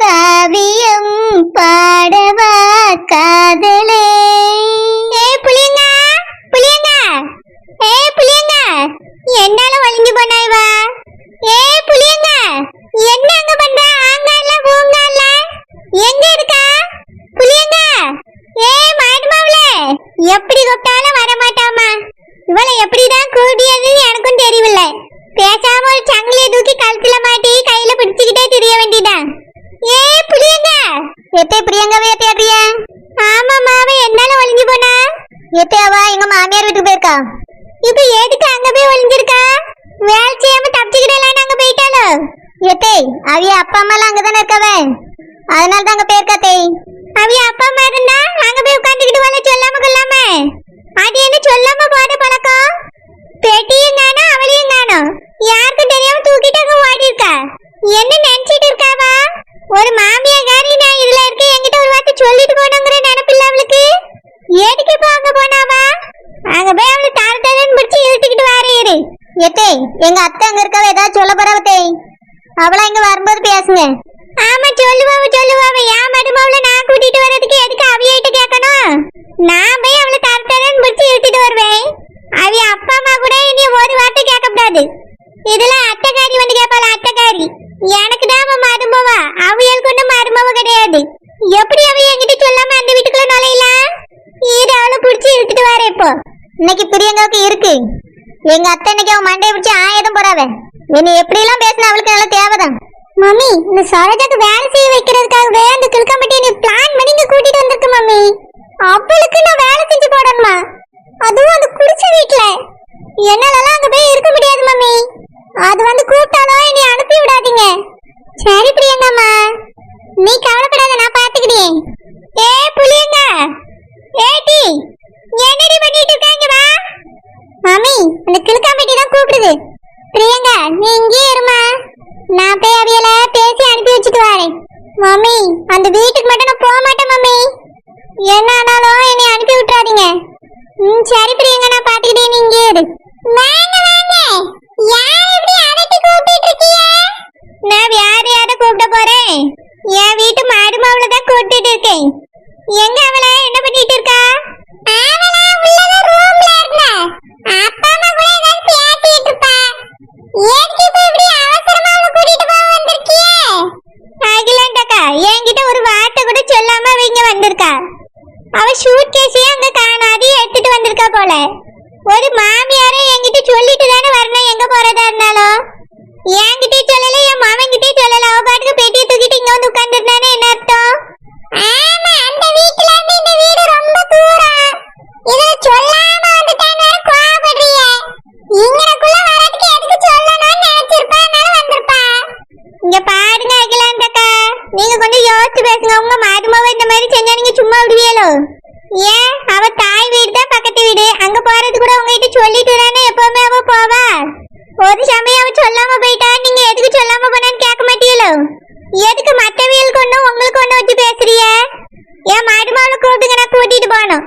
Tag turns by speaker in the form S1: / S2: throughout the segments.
S1: காவியம் பாடவா காதலே. ஏ புளியங்க புளியங்க ஏ புளியங்க என்னால ஒளிஞ்சு போனாய் வா ஏ புளியங்க என்ன அங்க பண்ற? ஆங்கால பூங்கால எங்க இருக்கா? புளியங்க ஏ மாடுமாவுல எப்படி கூப்பிட்டாலும் வர மாட்டாமா இவளை எப்படிதான் கூடியதுன்னு எனக்கும் தெரியவில்லை பேசாம ஒரு சங்கிலிய தூக்கி கழுத்துல மாட்டி கையில பிடிச்சுக்கிட்டே தெரிய வேண்டியதான் ஏ புளியங்க எத்தே பிரியங்கவே தேடுறிய ஆமா மாவ என்னால ஒளிஞ்சு போனா எத்தையாவா எங்க மாமியார் வீட்டுக்கு போயிருக்கா இப்ப எதுக்கு அங்க போய் ஒளிஞ்சிருக்கா வேலை செய்யாம தப்பிச்சுக்கிடலான்னு அங்க போயிட்டாலோ எத்தே அவிய அப்பா அம்மா எல்லாம் அங்கதானே இருக்கவே அதனால தான் அங்க பேர் தேய் அவிய அப்பா அம்மா இருந்தா அங்க போய் உட்காந்துக்கிட்டு வர சொல்லாம கொள்ளாம? அது என்ன சொல்லாம போற பழக்கம்? பெட்டியும் காணும் அவளையும் காணும் யாருக்கும் தெரியாம தூக்கிட்டு அங்க ஓடி இருக்கா என்ன நினைச்சிட்டு இருக்காவா? ஒரு மாமியாரி நான் இதுல இருக்க என்கிட்ட ஒரு வார்த்தை சொல்லிட்டு போனோங்கிற நினைப்பில்ல அவளுக்கு? ஏடிக்கு போ அங்க போனாவா? அங்க போய் அவளை தார முடிச்சு பிடிச்சி இழுத்துக்கிட்டு வாரேரு எத்தே எங்க அத்தை அங்க இருக்கவ ஏதாவது சொல்ல அவளா இங்க வரும்போது பேசுங்க. ஆமா சொல்லுவாவ சொல்லுவாவ என் மருமவளை நான் கூட்டிட்டு வர்றதுக்கு எதுக்கு அவியிட்ட கேட்கணும் நான் போய் அவளை தர தரன்னு பிடிச்சி இழுத்துட்டு வருவேன். அவி அப்பா அம்மா கூட இனி ஒரு வார்த்தை கேட்கக்கூடாது. இதுல அத்தைக்காரி வந்து கேட்பாள் அத்தைக்காரி எனக்கு தான் மருமவா. அவியல் ஒன்றும் மருமவ கிடையாது. எப்படி அவ என்கிட்ட சொல்லாம அந்த வீட்டுக்குள்ள நுழையலாம் ஈர அவளை பிடிச்சி இழுத்துட்டு வர இப்போ. இன்னைக்கு பிரியங்காவுக்கு இருக்கு. எங்க அத்தை இன்னைக்கு அவன் மண்டையை பிடிச்சி ஆயதும் போறாவ. நீ எப்படி எல்லாம் பேசினா அவளுக்கு நல்லா தேவைதான். மம்மி இந்த சரோஜாக்கு வேலை செய்ய வைக்கிறதுக்காகவே அந்த கிழக்காம்பட்டியை நீ பிளான் பண்ணி இங்க கூட்டிட்டு வந்திருக்கு மம்மி. அவளுக்கு நான் வேலை செஞ்சு போடணுமா? அதுவும் அந்த குடிச்ச வீட்டுல என்னாலலாம் அங்க போய் இருக்க முடியாது மம்மி. அது வந்து கூப்பிட்டாலும் என்னை அனுப்பி விடாதீங்க. சரி பிரியங்கம்மா. நீ கவலைப்படாத நான் பாத்துக்கிட்டேன் ஏ புளியங்க. ஏடி என்னடி பண்ணிட்டு இருக்காங்க வா மாமி அந்த கிழக்காம்பட்டி தான் கூப்பிடுது பிரியங்கா நீ இங்கே இருமா நான் போய் அவியல பேசி அனுப்பி வச்சுட்டு வரேன் மம்மி அந்த வீட்டுக்கு மட்டும் நான் போக மாட்டேன் மம்மி என்ன ஆனாலும் என்னை அனுப்பி விட்டுறாதீங்க ம் சரி பிரியங்கா நான் பாத்துக்கிட்டே நீ இங்கே இரு வாங்க வாங்க யார் இப்படி அரட்டி கூப்பிட்டு இருக்கீங்க நான் வேற யார கூப்பிட போறேன்? என் வீட்டு மருமவள தான் கூட்டிட்டு இருக்கேன். எங்க அவளை என்ன பண்ணிட்டு இருக்கா அவளா உள்ளத ரூம்ல இருந்தா அப்பா அம்மா கூட ஏதாவது பேசிட்டு இருப்பா ஏன் இப்ப இப்படி அவசரமா அவளை கூட்டிட்டு போக வந்திருக்கியே அகிலாண்டக்கா என்கிட்ட ஒரு வார்த்தை கூட சொல்லாம அவ இங்க வந்திருக்கா அவ ஷூட் கேஸையும் அங்க காணாது எடுத்துட்டு வந்திருக்கா போல ஒரு மாமியாரே என்கிட்ட சொல்லிட்டு தானே வரணும் எங்க போறதா இருந்தாலும் என்கிட்டயே சொல்லல என் மாமன் கிட்டே சொல்லல அவ பாட்டுக்கு பெட்டியை தூக்கிட்டு இங்க வந்து உட்கார்ந்துருந்தானே என்ன அர்த்தம் ஆமா அந்த வீட்ல இருந்து இந்த வீடு ரொம்ப தூரம் இதுல சொல்லாம வந்துட்டான்னு வேற கோவப்படுறீங்க இங்கனக்குள்ள வரதுக்கு எதுக்கு சொல்லணும்னு நினைச்சிருப்பா அதனால வந்திருப்பா இங்க பாருங்க அகிலாண்டக்கா. நீங்க கொஞ்சம் யோசிச்சு பேசுங்க. உங்க மருமவ இந்த மாதிரி செஞ்சா நீங்க சும்மா விடுவீங்களோ? ஏன்? அவ தாய் வீடு தான் பக்கத்து வீடு. அங்க போறது கூட உங்ககிட்ட சொல்லிட்டு தானே எப்பவுமே அவ போவா? ஒரு சமயம் அவ சொல்லாம போயிட்டா நீங்க எதுக்கு சொல்லாம போனான்னு கேட்க மாட்டீங்களோ? எதுக்கு மத்தவியல் கொண்டு உங்களுக்கு கொண்டு வச்சு பேசுறிய? என் மருமவளை கூப்பிட்டுங்க நான் கூட்டிட்டு போகணும்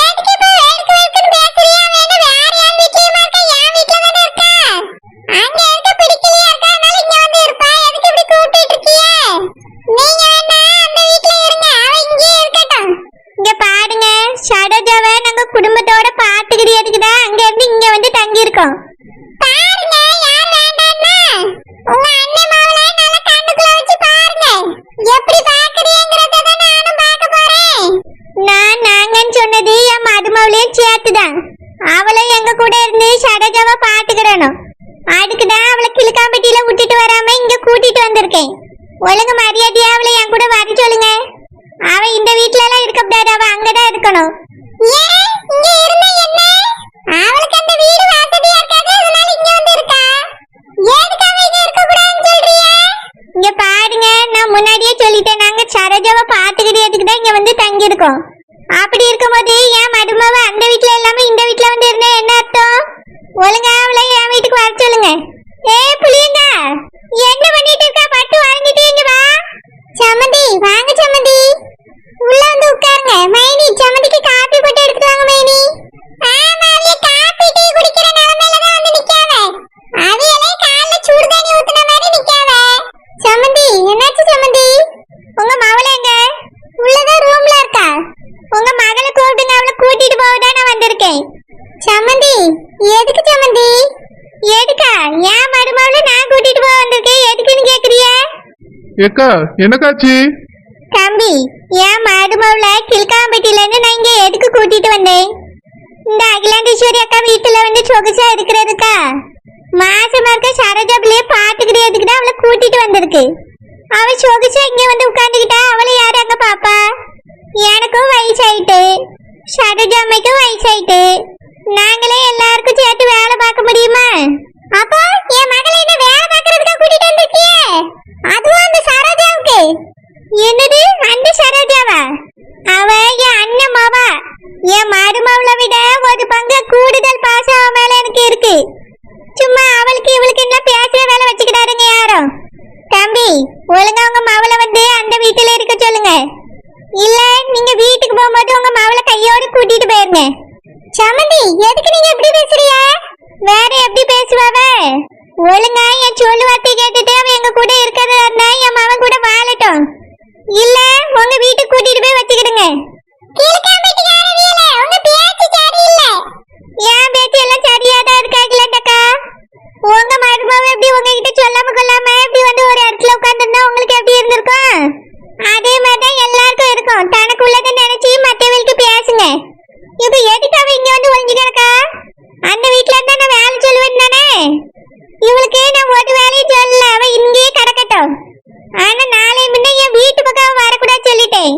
S1: எதுக்கு இப்ப வேலுக்கு வேலுக்குன்னு பேசுறியா வேணும் வேற யார் வீட்லயுமா இருக்கா என் வீட்ல தானே இருக்கா அங்க இருக்க பிடிக்கலையா இருக்கா அதனால இங்க வந்து இருப்பா எதுக்கு இப்படி கூப்பிட்டு இருக்கிய நீங்க வேணா அந்த வீட்ல இருங்க அவ இங்கேயே இருக்கட்டும் இங்க பாருங்க ஷடஜாவை நாங்க குடும்பத்தோட பாத்துக்கிறதுக்கு தான் அங்க இருந்து இங்க வந்து தங்கி இருக்கோம் பாருங்க யார் வேண்டாம்னா உங்க அண்ணன் மாவளை நல்லா கண்ணுக்குள்ள வச்சு பாருங்க எப்படி பாக்குறீங்கறத தான் நானும் பார்க்க போறேன் நான் நாங்கன்னு சொன்னது என் மருமவளையும் சேர்த்துதான் அவளும் எங்க கூட இருந்து ஷடஜாவை பாத்துக்கிடணும் அதுக்கு தான் அவளை கிழக்காம்பட்டியில விட்டுட்டு வராம இங்க கூட்டிட்டு வந்திருக்கேன் ஒழுங்கு மரியாதையா அவளை என் கூட வர சொல்லுங்க அவ இந்த வீட்ல எல்லாம் இருக்க கூடாது அவ அங்கதான் இருக்கணும் ஏன் இங்க இருந்தா என்ன அவளுக்கு அந்த வீடு வசதியா இருக்காது அதனால இங்க வந்து இருக்கா எதுக்கு அவ இங்க இருக்க கூடாதுன்னு சொல்றிய? இங்க பாருங்க நான் முன்னாடியே சொல்லிட்டேன். நாங்க சரோஜாவை பாத்துக்கிறதுக்கு தான் இங்க வந்து தங்கி இருக்கோம் அப்படி இருக்கும்போது என் மருமவ அந்த வீட்ல இல்லாம இந்த வீட்ல வந்து இருந்தா என்ன அர்த்தம்? ஒழுங்கா அவளை என் வீட்டுக்கு வர சொல்லுங்க. ஏ புளியங்க என்ன பண்ணிட்டு இருக்கா பட்டு வாங்கிட்டு இங்க வா சமந்தி வாங்க சமந்தி உள்ள வந்து உட்காருங்க மைனி சமந்திக்கு காப்பி போட்டு எடுத்துட்டு வாங்க மைனி ஆமா அவிய காப்பி டீ குடிக்கிற நிலைமையில தான் வந்து நிக்காவ அவியலே கால்ல சூடு தண்ணி ஊத்துன மாதிரி நிக்காவ சமந்தி என்னாச்சு சமந்தி ஏன் மருமகளை நான் கூட்டிட்டு போக வந்திருக்கேன் எதுக்குன்னு கேக்குறிய
S2: ஏக்கா என்னக்காச்சு?
S1: தம்பி ஏன் மாடு மவுல கிழக்காம்பட்டில இருந்து நான் இங்க எதுக்கு கூட்டிட்டு வந்தேன்? இந்த அகிலாண்டேஸ்வரி அக்கா வீட்டுல வந்து சொகுசா இருக்கிறதுக்கா? மாசமா இருக்க சரோஜா பிள்ளைய பாத்துக்கிறதுக்கு தான் அவளை கூட்டிட்டு வந்திருக்கு? அவ சொகுசா இங்க வந்து உட்காந்துக்கிட்டா அவளை யாரு அங்க பாப்பா? எனக்கும் வயசாயிட்டு சரோஜா அம்மைக்கும் வயசாயிட்டு. நாங்களே எல்லாருக்கும் சேர்த்து வேலை பார்க்க முடியுமா? அப்போ என் மகளை என்ன வேலை பார்க்கறதுக்கா கூட்டிட்டு வந்திருக்கியே? அதுவும் அந்த சரோஜாவுக்கு? என்னது அந்த சரோஜாவா? அவ என் அண்ணன் மாவா? என் மருமவளை விட ஒரு பங்கு கூடுதல் பாசம் அவன் மேல எனக்கு இருக்கு. சும்மா அவளுக்கு இவளுக்கு என்ன பேசுற வேலை வச்சுக்கிட்டாருங்க யாரும்? தம்பி ஒழுங்கா உங்க மவளை வந்து அந்த வீட்டுல இருக்க சொல்லுங்க. இல்ல நீங்க வீட்டுக்கு போகும்போது உங்க மவளை கையோட கூட்டிட்டு போயிருங்க. சமந்தி எதுக்கு நீங்க எப்படி பேசுறீங்க? வேற எப்படி பேசுவாவ? ஒழுங்கா என் சொல்லு வார்த்தை கேட்டுட்டு அவன் எங்க கூட இருக்கிறதா இருந்தா என் மாவன் கூட வாழட்டும். இல்ல உங்க வீட்டுக்கு கூட்டிட்டு போய் வச்சுக்கிடுங்க என் பேச்சு எல்லாம் சரியாதான் இருக்காங்களேக்கா உங்க மருமாவை எப்படி உங்ககிட்ட சொல்லாம கொள்ளாம இப்படி வந்து ஒரு இடத்துல உட்காந்துருந்தா உங்களுக்கு எப்படி இருந்திருக்கும் அதே மாதிரி தான் எல்லாருக்கும் இருக்கும் தனக்குள்ளத நினைச்சு மத்தவங்களுக்கு பேசுங்க இப்ப எதுக்கு அவ இங்க வந்து ஒளிஞ்சு கிடக்கா அந்த வீட்ல இருந்தா நான் வேலை சொல்லுவேன் தானே இவளுக்கு நான் ஒரு வேலையும் சொல்லல அவ இங்கேயே கிடக்கட்டும் ஆனா நாளை முன்ன என் வீட்டு பக்கம் அவ வரக்கூடாது சொல்லிட்டேன்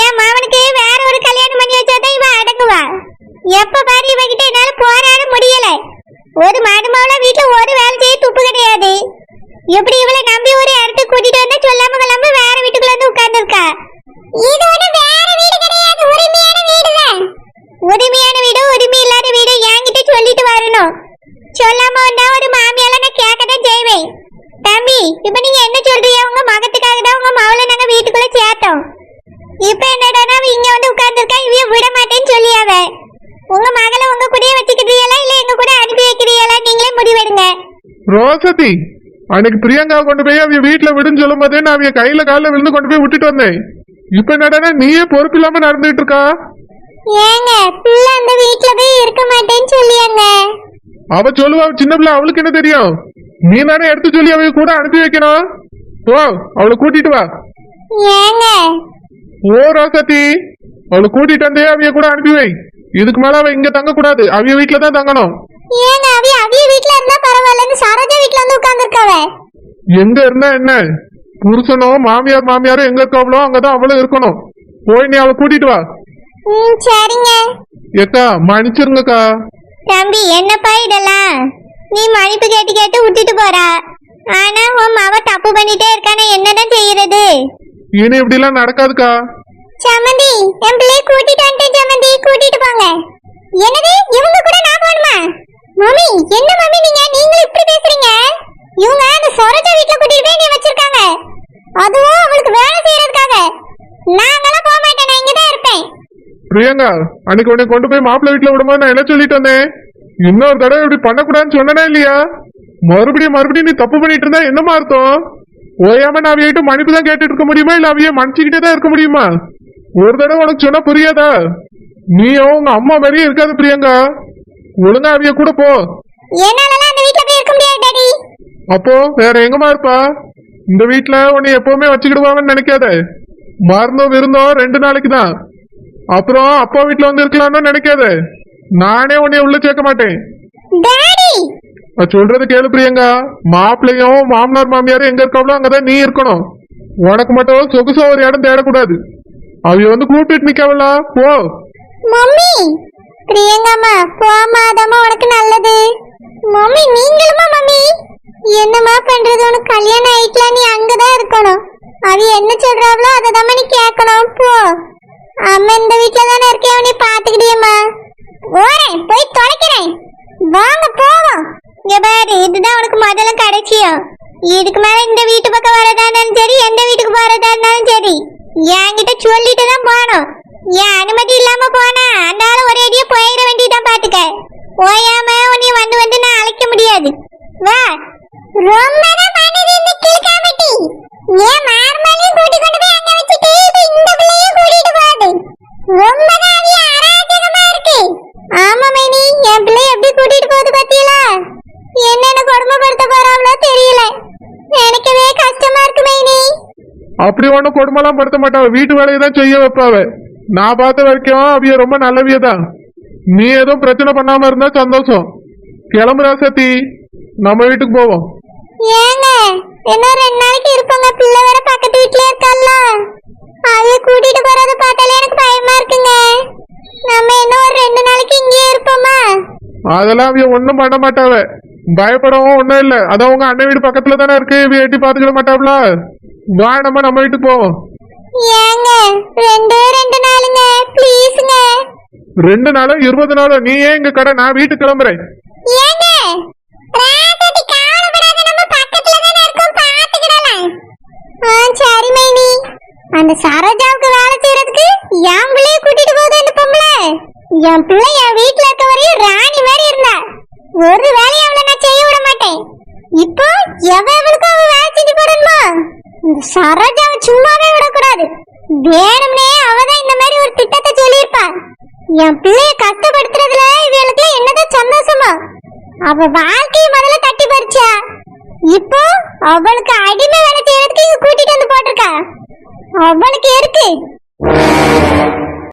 S1: என் மாவனுக்கு வேற ஒரு கல்யாணம் பண்ணி வச்சாதான் இவ அடங்குவா எப்ப பாரு இவகிட்ட என்னால போராட முடியல. ஒரு மருமகள வீட்டுல ஒரு வேலை செய்ய துப்பு கிடையாது. எப்படி இவளை நம்பி ஒரு இடத்துக்கு கூட்டிட்டு வந்தா சொல்லாம கிளம்ப வேற வீட்டுக்குள்ள வந்து உட்கார்ந்துருக்கா? இது ஒரு வேற வீடு கிடையாது. உரிமையான வீடுதான் உரிமையான வீடு உரிமை இல்லாத வீடு என்கிட்ட சொல்லிட்டு வரணும். சொல்லாம வந்தா ஒரு மாமியால நான் கேட்கதான் செய்வேன். தம்பி இப்ப நீங்க என்ன சொல்றீங்க? உங்க மகத்துக்காக தான் உங்க மவளை நாங்க வீட்டுக்குள்ள சேர்த்தோம். இப்ப என்னடா இங்க வந்து உட்கார்ந்துருக்கா? இவைய விட மாட்டேன்னு சொல்லியாவே. உங்க மகளை உங்க கூடயே வச்சுக்கிறீங்களா இல்ல எங்க கூட அனுப்பி வைக்கிறீங்களா? நீங்களே முடிவெடுங்க.
S2: ரோசதி அன்னைக்கு பிரியங்கா கொண்டு போய் அவ வீட்டுல விடுன்னு சொல்லும் போதே நான் அவ கையில காலில் விழுந்து கொண்டு போய் விட்டுட்டு வந்தேன். இப்ப என்னடா நீயே பொறுப்பு இல்லாம நடந்துட்டு இருக்கா?
S1: ஏங்க பிள்ளை அந்த வீட்ல போய் இருக்க மாட்டேன்னு சொல்லியாங்க.
S2: அவ சொல்லுவா சின்ன பிள்ளை அவளுக்கு என்ன தெரியும்? நீ தானே எடுத்து சொல்லி அவ கூட அனுப்பி வைக்கணும். ஓ அவளை கூட்டிட்டு வா.
S1: ஏங்க.
S2: ஓ ரோசதி அவளை கூட்டிட்டு வந்தே அவைய கூட அனுப்பி வை. இதுக்கு மேல அவ இங்க தங்க கூடாது அவிய வீட்டுல தான் தங்கணும்.
S1: ஏங்க அவி அவிய வீட்ல இருந்தா பரவாயில்லன்னு சரோஜா வீட்ல வந்து உட்கார்ந்துருக்காவ?
S2: எங்க இருந்தா என்ன? புருஷனோ மாமியார் மாமியாரோ எங்க இருக்காவளோ அங்கதான் அவளும் இருக்கணும். போய் நீ அவளை கூட்டிட்டு வா.
S1: ம் சரிங்க.
S2: ஏக்கா மன்னிச்சிருங்கக்கா.
S1: தம்பி என்னப்பா இதெல்லாம்? நீ மன்னிப்பு கேட்டு கேட்டு விட்டுட்டு போறா. ஆனா உன் மாவ தப்பு பண்ணிட்டே இருக்கானே? என்னதான் செய்யறது?
S2: இனி இப்படி எல்லாம் நடக்காதுக்கா.
S1: சமந்தி என் பிள்ளைய சமந்தி கூட்டிட்டு என்னது? இவங்க கூட நான் போகணுமா மம்மி என்ன மம்மி நீங்க? நீங்களும் இப்படி பேசுறீங்க? இவங்க அந்த சொரஜா வீட்ல கூட்டிட்டு போய் நீ வச்சிருக்காங்க. அதுவும் அவளுக்கு வேலை செய்யறதுக்காக. நாங்களாம் போக மாட்டேன் நான் இங்க தான் இருப்பேன்.
S2: பிரியங்கா அன்னைக்கு உன்னை கொண்டு போய் மாப்பிள்ளை வீட்டுல விடுமா நான் என்ன சொல்லிட்டு வந்தேன்? இன்னொரு தடவை இப்படி பண்ணக்கூடாதுன்னு சொன்னனா இல்லையா? மறுபடியும் மறுபடியும் நீ தப்பு பண்ணிட்டு இருந்தா என்னமா அர்த்தம்? ஓயாம நான் அவையிட்டு மன்னிப்பு தான் கேட்டுட்டு இருக்க முடியுமா? இல்ல அவைய மன்னிச்சுக்கிட்டே தான் இருக்க முடியுமா? ஒரு தடவை உனக்கு சொன்னா புரியாதா? நீயும் உங்க அம்மா மாதிரியே இருக்காது பிரியங்கா. ஒழுங்கா அவிய கூட போ.
S1: என்னாலலாம் அந்த வீட்ல போய் இருக்க முடியாது டாடி.
S2: அப்போ வேற எங்கம்மா இருப்பா? இந்த வீட்ல உன்னை எப்பவுமே வச்சுக்கிடுவாங்கன்னு நினைக்காத. மருந்தும் விருந்தும் ரெண்டு நாளைக்கு தான். அப்புறம் அப்பா வீட்ல வந்து இருக்கலாம்னு நினைக்காத. நானே உன்னை உள்ள சேர்க்க மாட்டேன்.
S1: டாடி!
S2: நான் சொல்றது கேளு பிரியங்கா. மாப்பிள்ளையும் மாமனார் மாமியாரும் எங்க இருக்காங்களோ அங்கதான் நீ இருக்கணும். உனக்கு மட்டும் சொகுசா ஒரு இடம் தேடக்கூடாது. அவைய வந்து கூப்பிட்டு நிக்கவளா? போ.
S1: மம்மி பிரியங்காமா போமாதமா உனக்கு நல்லது. மம்மி நீங்களுமா மம்மி. என்னம்மா பண்றது உனக்கு கல்யாணம் ஆயிட்டலாம் நீ அங்கதான் இருக்கணும். அது என்ன சொல்றாங்களோ அதை நீ கேட்கணும். போ. அம்மா இந்த வீட்டுல தானே இருக்கேன் அவனை பாத்துக்கிட்டியம்மா. ஓரேன் போய் தொலைக்கிறேன். வாங்க போவோம். இங்க பாரு இதுதான் உனக்கு முதல்ல கடைசியும் இதுக்கு மேல இந்த வீட்டு பக்கம் வரதா இருந்தாலும் சரி எந்த வீட்டுக்கு போறதா இருந்தாலும் சரி. என்கிட்ட சொல்லிட்டு தான் போனோம். என் அனுமதி ஓயாம உன்னை வந்து வந்து நான் அழைக்க முடியாது. வா. ரொம்ப தான் பண்ணது இந்த கிழக்காமட்டி ஏன் மார்மலையும் கூட்டி கொண்டு போய் அங்க வச்சுட்டு இப்ப இந்த பிள்ளையும் கூட்டிட்டு போகுது ரொம்ப தான் அவிய அராஜகமா இருக்கு. ஆமா மைனி. என் பிள்ளை எப்படி கூட்டிட்டு போகுது பாத்தீங்களா? என்னென்ன கொடுமைப்படுத்த போறாங்களோ தெரியல. நினைக்கவே கஷ்டமா இருக்கு மைனி.
S2: அப்படி ஒன்றும் கொடுமைலாம் படுத்த மாட்டாவ வீட்டு வேலையை தான் செய்ய வைப்பாவ. நான் பார்த்த வரைக்கும் அவிய ரொம்ப நல்லவியதான். நீ எதுவும் பிரச்சனை பண்ணாம இருந்தா சந்தோஷம். கிளம்புறா சத்தி. நம்ம வீட்டுக்கு போவோம்.
S1: ஏங்க இன்னும் ரெண்டு நாளைக்கு இருப்பாங்க பிள்ளை வேற பக்கத்து வீட்ல இருக்கல்ல அதைய கூட்டிட்டு போறத பார்த்தாலே எனக்கு பயமா இருக்குங்க. நம்ம இன்னும் ஒரு ரெண்டு நாளைக்கு இங்கேயே இருப்போமா?
S2: அதெல்லாம் அவிய ஒன்றும் பண்ண மாட்டாவ. பயப்படவும் ஒன்றும் இல்லை. அதான் உங்க அண்ணன் வீடு பக்கத்துல தானே இருக்கு. இவ எட்டி பார்த்துக்கிட மாட்டாப்ல. வா நம்ம நம்ம வீட்டுக்கு போவோம்.
S1: ஏங்க ரெண்டே ரெண்டு நாளுங்க. ப்ளீஸ்ங்க
S2: ரெண்டு நாளும் இருபது நாளும் நீ ஏன் இங்க கடை நான் வீட்டுக்கு கிளம்புறேன்.
S1: ஏங்க சரி மைனி. அந்த சரோஜாவுக்கு வேலை செய்யறதுக்கு என் பிள்ளைய கூட்டிட்டு போகுது அந்த பொம்பளை. என் பிள்ளை என் வீட்டுல இருக்க வரையும் ராணி மாதிரி இருந்தா. ஒரு வேலையை அவளை நான் செய்ய விட மாட்டேன். இப்போ எவ எவளுக்கு அவ வேலை செஞ்சு போடணுமா? இந்த சரோஜாவை சும்மாவே விடக்கூடாது. வேணும்னே அவதான் என் பிள்ளைய கஷ்டப்படுத்துறதுல இவளுக்கு என்னதான் சந்தோஷமா? அவ வாழ்க்கைய முதல்ல தட்டி பறிச்சா? இப்போ அவளுக்கு அடிமை வேலை செய்யறதுக்கு இங்க கூட்டிட்டு வந்து போட்டிருக்கா? அவளுக்கு இருக்கு